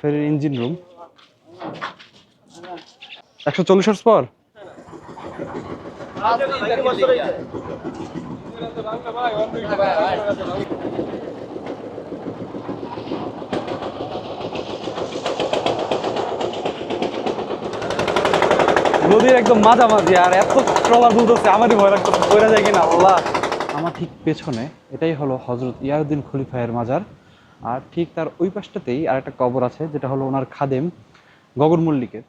ফেরির engine room. একশো চল্লিশ পর নদীর একদম মাঝামাঝি আর এত ট্রলার দুলতেছে, আমারই ভয় লাগতেছে কইরা যায় কিনা, আল্লাহ। আমার ঠিক পেছনে এটাই হলো হজরত ইয়ারুদ্দিন খলিফায়ের মাজার। আর ঠিক তার ওই পাশটাতেই আরেকটা কবর আছে, যেটা হলো ওনার খাদেম গগন মল্লিকের।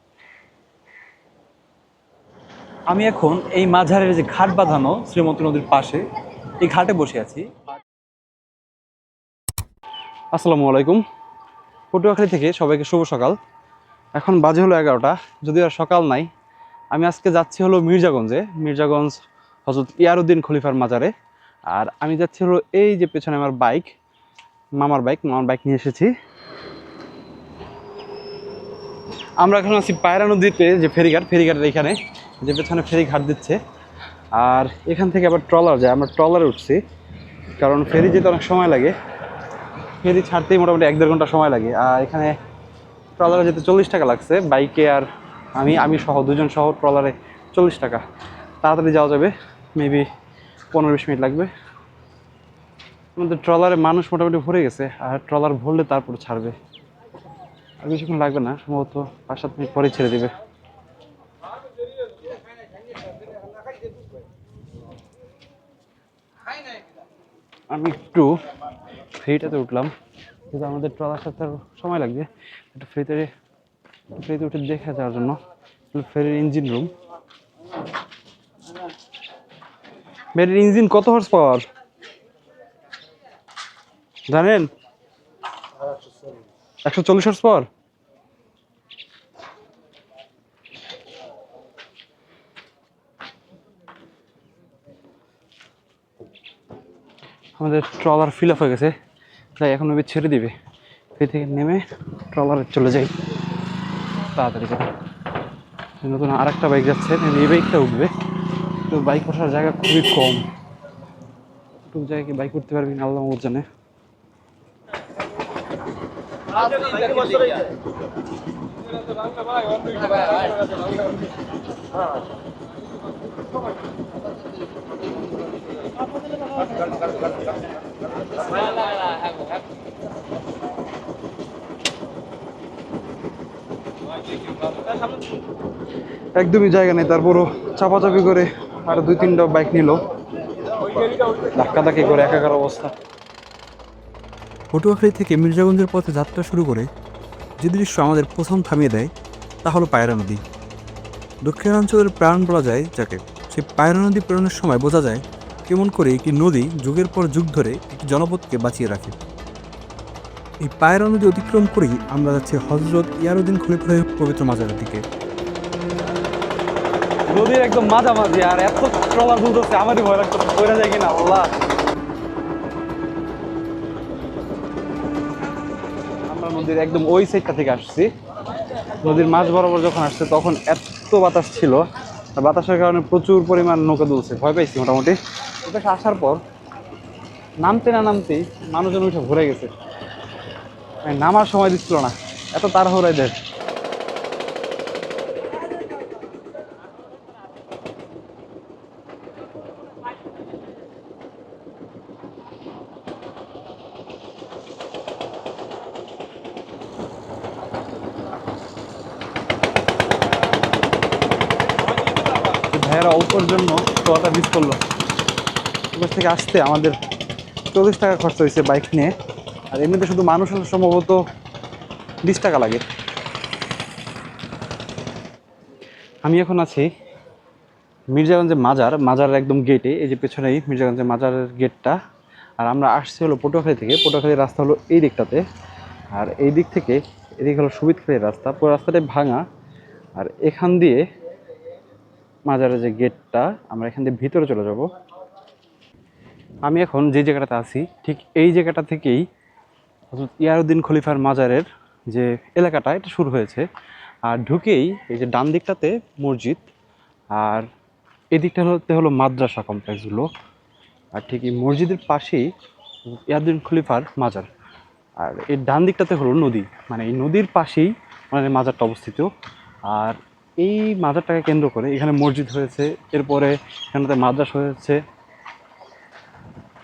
আমি এখন এই মাঝারের যে ঘাট বাঁধানো শ্রীমন্তী নদীর পাশে, এই ঘাটে বসে আছি। আসসালামু আলাইকুম। পটুয়াখালী থেকে সবাইকে শুভ সকাল। এখন বাজে হলো এগারোটা, যদিও আর সকাল নাই। আমি আজকে যাচ্ছি হলো মির্জাগঞ্জে, মির্জাগঞ্জ হজরত ইয়ারুদ্দিন খলিফার মাজারে। আর আমি যাচ্ছি হলো এই যে পেছনে আমার বাইক মামার বাইক মামার বাইক নিয়ে এসেছি। আমরা এখন আছি পায়রা নদীতে, যে ফেরিঘাট, ফেরিঘাটের এখানে, যে পেছনে ফেরি ঘাট দিচ্ছে। আর এখান থেকে আবার ট্রলার যায়। আমরা ট্রলারে উঠছি, কারণ ফেরি যেতে অনেক সময় লাগে। ফেরি ছাড়তেই মোটামুটি এক দেড় ঘণ্টা সময় লাগে। আর এখানে ট্রলারে যেতে চল্লিশ টাকা লাগছে। বাইকে আর আমি আমি সহ দুজন সহ ট্রলারে চল্লিশ টাকা। তাড়াতাড়ি যাওয়া যাবে। মেবি পনেরো বিশ মিনিট লাগবে। আমাদের ট্রলারে মানুষ মোটামুটি ভরে গেছে, আর ট্রলার ভরলে তারপর ছাড়বে। আর বেশিক্ষণ লাগবে না, সম্ভবত পাঁচ সাত মিনিট পরে ছেড়ে দেবে। আমি একটু ফ্রিটাতে উঠলাম, কিন্তু আমাদের ট্রলার সাথে সময় লাগবে। একটু ফ্রিতে ফ্রিতে উঠে দেখে যাওয়ার জন্য। ফেরির ইঞ্জিন রুম ফেরির ইঞ্জিন কত হর্স পাওয়ার জানেন? একশো চল্লিশ হর্স পাওয়ার আমাদের ট্রলার ফিল আপ হয়ে গেছে। তাই এখন ওই ছেড়ে দিবে। ফেরি থেকে নেমে ট্রলারে চলে যাই। তাড়াতাড়ি নতুন আর একটা বাইক যাচ্ছে। এই বাইকটা উঠবে। তো বাইক ওঠার জায়গা খুবই কম। একটু জায়গায় বাইক উঠতে পারবি না, আল্লাহ জানে। একদমই জায়গা নেই, তারপরও চাপাচাপি করে আর দুই তিনটা বাইক নিল। ধাক্কাধাক্কি করে, একাকার অবস্থা। পটুয়াখালী থেকে মির্জাগঞ্জের পথে যাত্রা শুরু করে যে দৃশ্য আমাদের প্রথম থামিয়ে দেয়, তা হলো পায়রা নদী। দক্ষিণাঞ্চলের প্রাণ বলা যায় যাকে। সেই পায়রা নদী প্রেরণের সময় বোঝা যায় কেমন করে একটি নদী যুগের পর যুগ ধরে একটি জনপদকে বাঁচিয়ে রাখে। এই পায়রা নদী অতিক্রম করেই আমরা যাচ্ছি হজরত ইয়ারুদ্দিন খলিফাহের পবিত্র মাজারের দিকে। নদীর একদম মাঝামাঝি আর এত ট্রলার দুলতেছে আমারই ভয় কইরা যায় কিনা, আল্লাহ। নদীর একদম ওই সাইডটা থেকে আসছি। নদীর মাছ বরাবর যখন আসছে, তখন এত বাতাস ছিল বাতাসের কারণে প্রচুর পরিমাণ নৌকা দুলছে। ভয় পাইছি মোটামুটি। ওটা আসার পর নামতে না নামতেই মানুষজন উঠে ভরে গেছে। মানে নামার সময় দিচ্ছিল না। এত তাড়াহুড়াই দেয় ভাইয়েরা অল্পর জন্য টোয়াটা মিস করল ওখান থেকে আসতে আমাদের চল্লিশ টাকা খরচ হয়েছে বাইক নিয়ে। আর এমনিতে শুধু মানুষ সম্ভবত বিশ টাকা লাগে। আমি এখন আছি মির্জাগঞ্জের মাজার, মাজারের একদম গেটে এই যে পেছনেই মির্জাগঞ্জের মাজারের গেটটা আর আমরা আসছি হলো পটুয়াখালী থেকে পটুয়াখালীর রাস্তা হলো এই দিকটাতে। আর এই দিক থেকে এদিক হলো সুবিদখালীর রাস্তা, পুরো রাস্তাটাই ভাঙা। আর এখান দিয়ে মাজারের যে গেটটা আমরা এখান দিয়ে ভিতরে চলে যাব। আমি এখন যে জায়গাটাতে আছি, ঠিক এই জায়গাটা থেকেই হযরত ইয়ারুদ্দিন খলিফার মাজারের যে এলাকাটা, এটা শুরু হয়েছে। আর ঢুকেই এই যে ডান দিকটাতে মসজিদ, আর এদিকটা হতে হলো মাদ্রাসা কমপ্লেক্সগুলো। আর ঠিক এই মসজিদের পাশেই ইয়ারুদ্দিন খলিফার মাজার। আর এর ডান দিকটাতে হলো নদী মানে এই নদীর পাশেই ওনার মাজারটা অবস্থিত। আর এই মাজারটাকে কেন্দ্র করে এখানে মসজিদ হয়েছে, এরপরে এখানটাতে মাদ্রাসা হয়েছে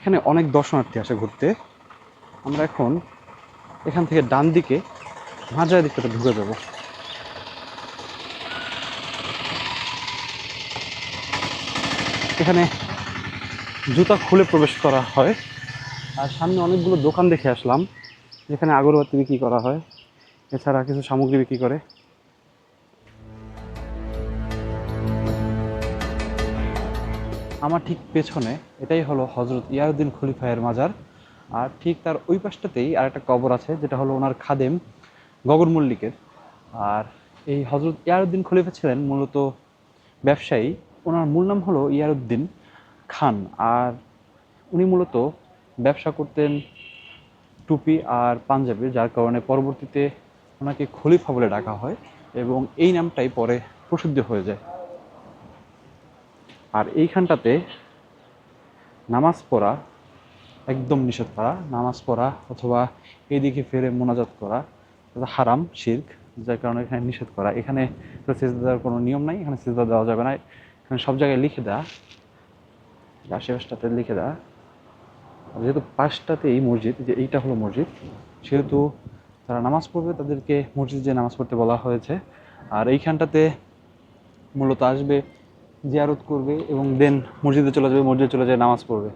এখানে অনেক দর্শনার্থী আসে ঘুরতে। আমরা এখন এখান থেকে ডান দিকে মাজারের দিকটাতে ঢুকে যাব। এখানে জুতা খুলে প্রবেশ করা হয়। আর সামনে অনেকগুলো দোকান দেখে আসলাম। যেখানে আগরবাতি বিক্রি করা হয়। এছাড়া কিছু সামগ্রী বিক্রি করে। আমার ঠিক পেছনে এটাই হলো হজরত ইয়ারুদ্দিন খলিফায়ের মাজার। আর ঠিক তার ওই পাশটাতেই আরেকটা কবর আছে, যেটা হলো ওনার খাদেম গগন মল্লিকের। আর এই হজরত ইয়ারুদ্দিন খলিফা ছিলেন মূলত ব্যবসায়ী। ওনার মূল নাম হলো ইয়ারুদ্দিন খান। আর উনি মূলত ব্যবসা করতেন টুপি আর পাঞ্জাবির যার কারণে পরবর্তীতে ওনাকে খলিফা বলে ডাকা হয় এবং এই নামটাই পরে প্রসিদ্ধ হয়ে যায়। আর এইখানটাতে নামাজ পড়া একদম নিষেধ করা, নামাজ পড়া অথবা এইদিকে ফেরে মোনাজাত করা হারাম, শির্ক, যার কারণে এখানে নিষেধ করা। এখানে সেজদা দেওয়ার কোনো নিয়ম নাই, এখানে সেজদা দেওয়া যাবে না। এখানে সব জায়গায় লিখে দেওয়া আশেপাশটাতে লিখে দেওয়া যেহেতু পাশটাতেই মসজিদ, যে এইটা হলো মসজিদ, সেহেতু তারা নামাজ পড়বে, তাদেরকে মসজিদে নামাজ পড়তে বলা হয়েছে। আর এইখানটাতে মূলত আসবে জিয়ারত করবে এবং দেন মসজিদে চলে যাবে, মসজিদে চলে যায়, নামাজ পড়বে।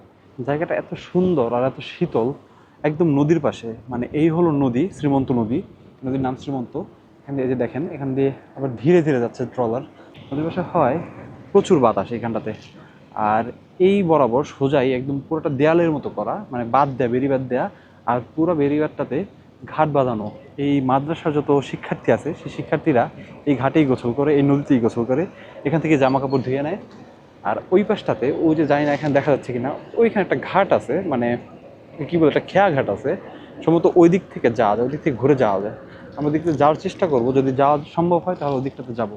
জায়গাটা এত সুন্দর আর এত শীতল, একদম নদীর পাশে। মানে এই হলো নদী, শ্রীমন্ত নদী। নদীর নাম শ্রীমন্ত। এখান দিয়ে যে দেখেন, এখান দিয়ে আবার ধীরে ধীরে যাচ্ছে ট্রলার নদীর পাশে হয় প্রচুর বাতাস এখানটাতে আর এই বরাবর সোজাই একদম পুরোটা দেয়ালের মতো করা মানে বাদ দেয়া বেরিবাদ দেয়া, আর পুরো বেরিবাদটাতে ঘাট বাঁধানো। এই মাদ্রাসার যত শিক্ষার্থী আছে, সেই শিক্ষার্থীরা এই ঘাটেই গোসল করে, এই নদীতেই গোসল করে, এখান থেকে জামা কাপড় ধুয়ে নেয়। আর ওই পাশটাতে ও যে যায় না এখানে দেখা যাচ্ছে কিনা, ওইখানে একটা ঘাট আছে মানে কি বলে, একটা খেয়া ঘাট আছে। সম্ভবত ওই দিক থেকে যাওয়া যায়, ওই দিক থেকে ঘুরে যাওয়া যায়। আমরা দিক থেকে যাওয়ার চেষ্টা করব, যদি যাওয়া সম্ভব হয় তাহলে ওই দিকটাতে যাব।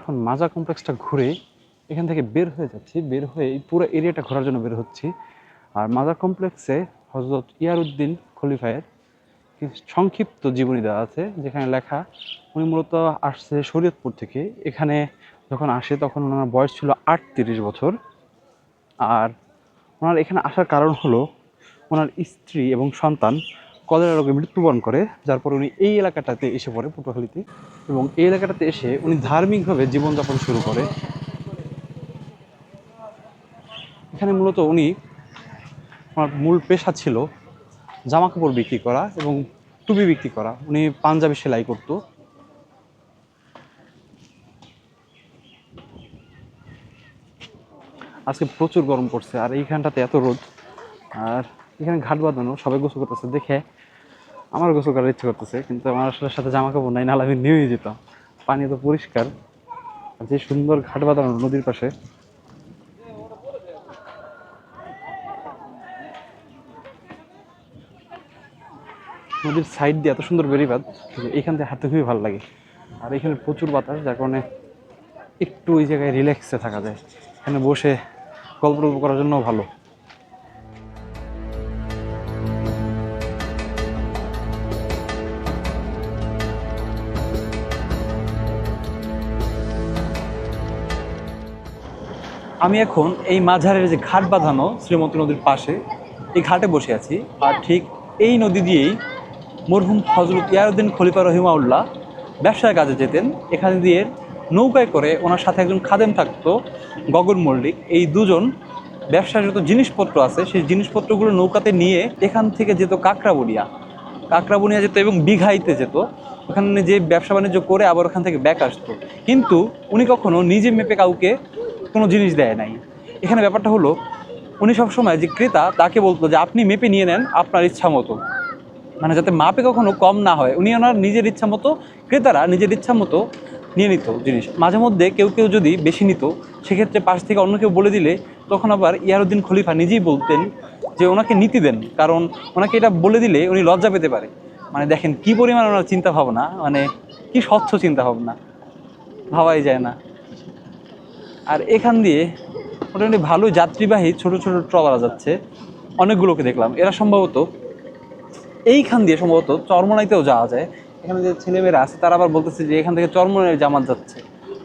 এখন মাজা কমপ্লেক্সটা ঘুরে এখান থেকে বের হয়ে যাচ্ছি, বের হয়ে এই পুরো এরিয়াটা ঘোরার জন্য বের হচ্ছি। আর মাজা কমপ্লেক্সে হজরত ইয়ারুদ্দিন খলিফায়ের সংক্ষিপ্ত জীবনী দেওয়া আছে, যেখানে লেখা, উনি মূলত আসছে শরীয়তপুর থেকে। এখানে যখন আসে তখন ওনার বয়স ছিল আটত্রিশ বছর। আর ওনার এখানে আসার কারণ হলো, ওনার স্ত্রী এবং সন্তান কলেরা রোগে মৃত্যুবরণ করে, যার পর উনি এই এলাকাটাতে এসে পড়ে পটুয়াখালীতে এবং এই এলাকাটাতে এসে উনি ধার্মিকভাবে জীবনযাপন শুরু করে। এখানে মূলত উনি ওনার মূল পেশা ছিল জামা কাপড় বিক্রি করা এবং টুপি বিক্রি করা। উনি পাঞ্জাবি সেলাই করতো। আজকে প্রচুর গরম পড়ছে আর এইখানটাতে এত রোদ। আর এখানে ঘাট বাঁধানো, সবাই গোসল করতেছে, দেখে আমার গোসল করার ইচ্ছে করতেছে, কিন্তু আমার আসলে সাথে জামা কাপড় নাই, নাহলে আমি নেমেই যেতাম। পানি তো পরিষ্কার, আর যে সুন্দর ঘাট বাঁধানো নদীর পাশে। নদীর সাইড দিয়ে এত সুন্দর বেরিবাদ যে এইখান থেকে হাঁটতে খুবই ভালো লাগে। আর এখানে প্রচুর বাতাস, যার কারণে একটু ওই জায়গায় রিল্যাক্সে থাকা যায়। এখানে বসে গল্প করার জন্য ভালো। আমি এখন এই মাঝারের যে ঘাট বাঁধানো শ্রীমন্ত নদীর পাশে, এই ঘাটে বসে আছি। আর ঠিক এই নদী দিয়েই মরহুম হজরত ইয়ারুদ্দিন খলিফা রহিমাউল্লাহ ব্যবসার কাজে যেতেন। এখানে দিয়ে নৌকায় করে ওনার সাথে একজন খাদেম থাকতো, গগন মল্লিক। এই দুজন ব্যবসার যত জিনিসপত্র আছে, সেই জিনিসপত্রগুলো নৌকাতে নিয়ে এখান থেকে যেত কাকরাবুনিয়া। কাকরাবুনিয়া যেত এবং বিঘাইতে যেত। ওখানে যে ব্যবসা বাণিজ্য করে আবার ওখান থেকে ব্যাক আসতো। কিন্তু উনি কখনো নিজে মেপে কাউকে কোনো জিনিস দেয় নাই। এখানে ব্যাপারটা হলো, উনি সবসময় যে ক্রেতা তাকে বলতো যে, আপনি মেপে নিয়ে নেন আপনার ইচ্ছা মতো। মানে যাতে মাপে কখনো কম না হয়। উনি ওনার নিজের ইচ্ছা মতো, ক্রেতারা নিজের ইচ্ছা মতো নিয়ে নিত জিনিস। মাঝে মধ্যে কেউ কেউ যদি বেশি নিত, সেক্ষেত্রে পাশ থেকে অন্য কেউ বলে দিলে তখন আবার ইয়ারুদ্দিন খলিফা নিজেই বলতেন যে, ওনাকে নীতি দেন। কারণ ওনাকে এটা বলে দিলে উনি লজ্জা পেতে পারে। মানে দেখেন কি পরিমাণ ওনার চিন্তা ভাবনা মানে কি স্বচ্ছ চিন্তা ভাবনা ভাবাই যায় না। আর এখান দিয়ে মোটামুটি ভালো যাত্রীবাহী ছোট ছোট ট্রলার যাচ্ছে। অনেকগুলোকে দেখলাম। এরা সম্ভবত এইখান দিয়ে সম্ভবত চরমনাইতেও যাওয়া যায়। এখানে যে ছেলেমেয়েরা আছে, তারা আবার বলতেছে যে এখান থেকে চরমনাই জামাত যাচ্ছে।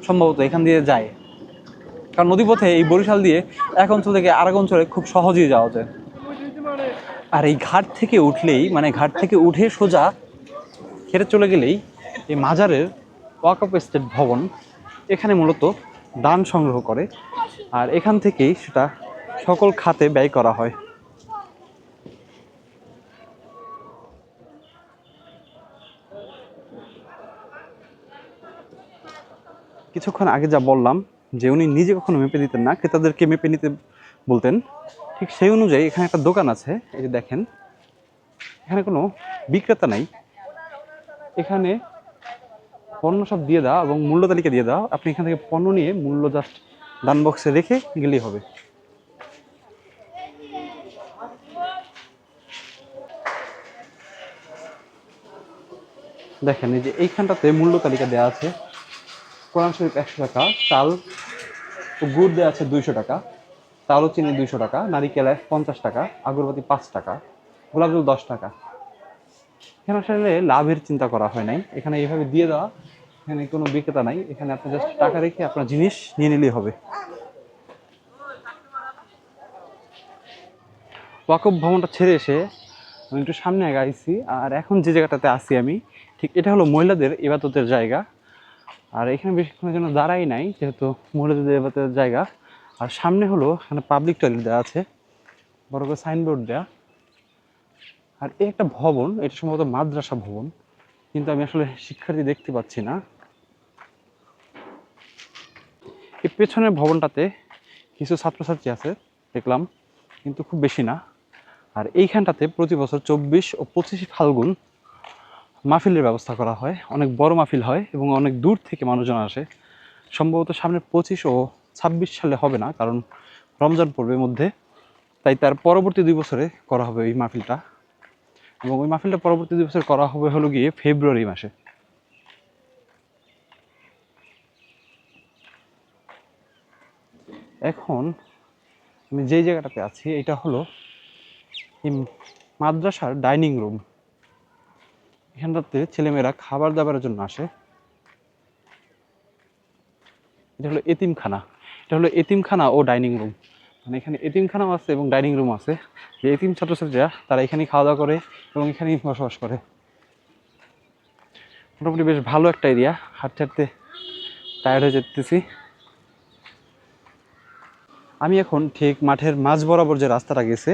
সম্ভবত এখান দিয়ে যায়। কারণ নদীপথে এই বরিশাল দিয়ে এক অঞ্চল থেকে আরেক অঞ্চলে খুব সহজেই যাওয়া যায়। আর এই ঘাট থেকে উঠলেই মানে ঘাট থেকে উঠে সোজা খেতে চলে গেলেই এই মাজারের ওয়াকআপ স্টেট ভবন, এখানে মূলত দান সংগ্রহ করে। আর এখান থেকেই সেটা সকল খাতে ব্যয় করা হয়। কিছুক্ষণ আগে যা বললাম, যে উনি নিজে কখনো মেপে দিতেন না, ক্রেতাদেরকে মেপে নিতে বলতেন। ঠিক সেই অনুযায়ী এখানে একটা দোকান আছে, এই যে দেখেন। এখানে কোনো বিক্রেতা নাই। এখানে পণ্য সব দিয়ে দাও এবং মূল্য তালিকা দিয়ে দাও। আপনি এখান থেকে পণ্য নিয়ে মূল্য জাস্ট দান বক্সে রেখে গেলেই হবে। দেখেন, এই যে এইখানটাতে মূল্য তালিকা দেওয়া আছে। কোরআন শরীফ একশো টাকা, চাল ও গুড় দেওয়া আছে দুইশো টাকা, চাল ও চিনি দুইশো টাকা, নারিকেল পঞ্চাশ টাকা, আগরবাতি পাঁচ টাকা, গোলাপ জল দশ টাকা। এখানে আসলে লাভের চিন্তা করা হয় নাই। এখানে এইভাবে দিয়ে দেওয়া। এখানে কোনো বিক্রেতা নাই। এখানে আপনি জাস্ট টাকা রেখে আপনার জিনিস নিয়ে নিলেই হবে। ওয়াকফ ভবনটা ছেড়ে এসে আমি একটু সামনে আগে আগাইছি আর এখন যে জায়গাটাতে আছি আমি, ঠিক এটা হলো মহিলাদের ইবাদতের জায়গা। আর এখানে বেশিক্ষণের জন্য দাঁড়াই নাই, যেহেতু মহিলাদের ইবাদতের জায়গা। আর সামনে হলো এখানে পাবলিক টয়লেট দেওয়া আছে, বড় করে সাইনবোর্ড দেওয়া আর এই একটা ভবন, এটা সম্ভবত মাদ্রাসা ভবন, কিন্তু আমি আসলে শিক্ষার্থী দেখতে পাচ্ছি না। এই পেছনের ভবনটাতে কিছু ছাত্রছাত্রী আছে, দেখলাম, কিন্তু খুব বেশি না। আর এইখানটাতে প্রতি বছর চব্বিশ ও পঁচিশে ফাল্গুন মাহফিলের ব্যবস্থা করা হয়। অনেক বড় মাহফিল হয় এবং অনেক দূর থেকে মানুষজন আসে। সম্ভবত সামনে পঁচিশ ও ছাব্বিশ সালে হবে না, কারণ রমজান পর্বের মধ্যে। তাই তার পরবর্তী দুই বছরে করা হবে এই মাহফিলটা। এবং ওই মাহফিলটা পরবর্তী দুই বছর করা হবে হলো গিয়ে ফেব্রুয়ারি মাসে। এখন আমি যেই জায়গাটাতে আছি এটা হলো মাদ্রাসার ডাইনিং রুম। এখানটাতে ছেলেমেয়েরা খাবার দাবারের জন্য আসে। এটা হলো এতিমখানা। এটা হলো এতিমখানা ও ডাইনিং রুম। মানে এখানে এতিমখানাও আছে এবং ডাইনিং রুম আছে। যে এতিম ছাত্রছাত্রীরা, তারা এখানেই খাওয়া দাওয়া করে এবং এখানেই বসবাস করে। মোটামুটি বেশ ভালো একটা এরিয়া। হাঁটতে হাঁটতে টায়ার্ড হয়ে যেতেছি। আমি এখন ঠিক মাঠের মাঝ বরাবর যে রাস্তাটা গেছে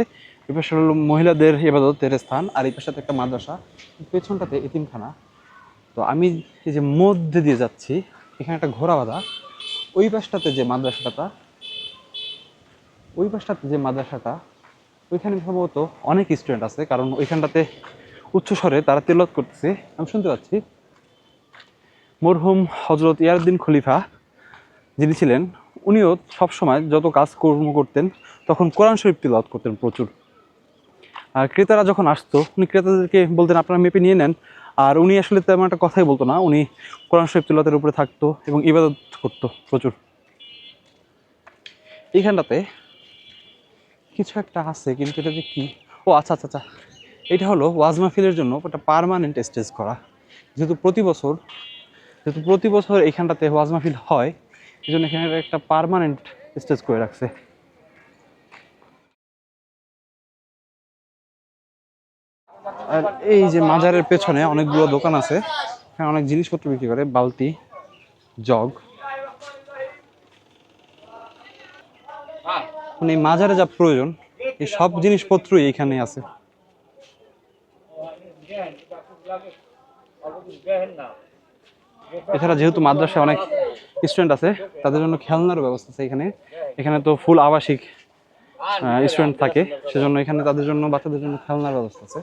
এই পাশে হলো মহিলাদের ইবাদতের স্থান আর এই পাশে একটা মাদ্রাসা, পেছনটাতে এতিমখানা। তো আমি এই যে মধ্যে দিয়ে যাচ্ছি, এখানে একটা ঘোড়া বাঁধা, ওই পাশটাতে যে মাদ্রাসাটা, ওই পাশটাতে যে মাদ্রাসাটা, ওইখানে সম্ভবত অনেক স্টুডেন্ট আছে, কারণ ওইখানটাতে উচ্চস্বরে তারা তেলত করতেছে। আমি শুনতে পাচ্ছি, মরহুম হজরত ইয়ারউদ্দিন খলিফা, যিনি ছিলেন উনিও সবসময় যত কাজ কর্ম করতেন, তখন কোরআন শরীফ তিলাওয়াত করতেন প্রচুর। আর ক্রেতারা যখন আসতো, উনি ক্রেতাদেরকে বলতেন, আপনারা মেপে নিয়ে নেন। আর উনি আসলে তেমন একটা কথাই বলতো না, উনি কোরআন শরীফ তিলাওয়াতের উপরে থাকতো এবং ইবাদত করতো প্রচুর। এইখানটাতে কিছু একটা আছে, কিন্তু এটা যে কি? ও আচ্ছা আচ্ছা আচ্ছা। এটা হলো ওয়াজ মাহফিলের জন্য একটা পারমানেন্ট স্টেজ করা। যেহেতু প্রতি বছর, যেহেতু প্রতি বছর এইখানটাতে ওয়াজ মাহফিল হয় এই জন্য এখানে একটা পারমানেন্ট স্টেজ করে রাখছে। আর এই যে মাজারের পেছনে অনেকগুলো দোকান আছে, এখানে অনেক জিনিসপত্র বিক্রি করে, বালতি, জগ। মানে মাজারে যা প্রয়োজন, এই সব জিনিসপত্রই এখানে আছে। এছাড়া যেহেতু মাদ্রাসায় অনেক স্টুডেন্ট আছে, তাদের জন্য খেলনার ব্যবস্থা আছে এখানে। এখানে তো ফুল আবাসিক স্টুডেন্ট থাকে, সেজন্য এখানে তাদের জন্য বাচ্চাদের জন্য খেলনার ব্যবস্থা আছে।